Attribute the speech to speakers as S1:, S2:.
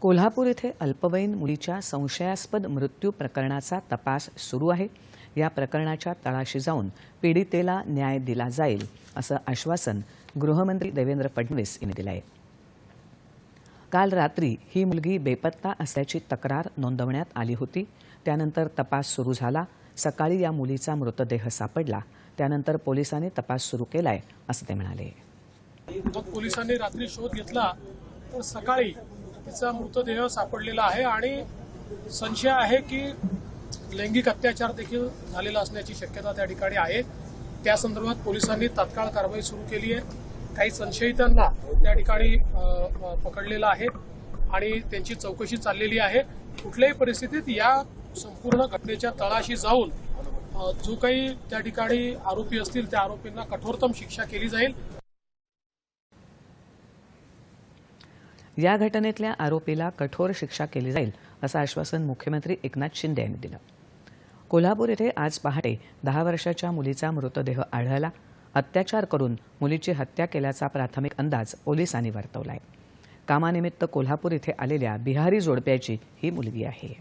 S1: कोल्हापूर इथे अल्पवयीन मुलीच्या संशयास्पद मृत्यू प्रकरणाचा तपास सुरू आहे. या प्रकरणाच्या तळाशी जाऊन पीडितेला न्याय दिला जाईल असं आश्वासन गृहमंत्री देवेंद्र फडणवीस यांनी दिलं आहे काल रात्री ही मुलगी बेपत्ता असल्याची तक्रार नोंदवण्यात आली होती. त्यानंतर तपास सुरू झाला. सकाळी या मुलीचा मृतदेह सापडला. त्यानंतर पोलिसांनी तपास सुरू केलाय असं ते म्हणाले.
S2: मग पोलिसांनी रात्री शोध घेतला. तर सकाळी तिचा मृतदेह सापडलेला आहे आणि संशय आहे की लैंगिक अत्याचार देखील झालेला असण्याची शक्यता त्या ठिकाणी आहे. त्या संदर्भात पोलिसांनी तात्काळ कारवाई सुरू केली आहे. काही संशयितांना त्या ठिकाणी पकडलेलं आहे आणि त्यांची चौकशी चाललेली आहे. कुठल्याही परिस्थितीत या संपूर्ण घटनेच्या तळाशी जाऊन जो काही त्या ठिकाणी आरोपी असतील त्या आरोपींना कठोरतम शिक्षा केली जाईल.
S1: या घटनेतल्या आरोपीला कठोर शिक्षा केली जाईल असं आश्वासन मुख्यमंत्री एकनाथ शिंदे यांनी दिलं. कोल्हापूर येथे आज पहाटे दहा वर्षाच्या मुलीचा मृतदेह आढळला. अत्याचार करून मुलीची हत्या केल्याचा प्राथमिक अंदाज पोलिसांनी वर्तवलाय. कामानिमित्त कोल्हापूर इथे आलेल्या बिहारी जोडप्याची ही मुलगी आहे.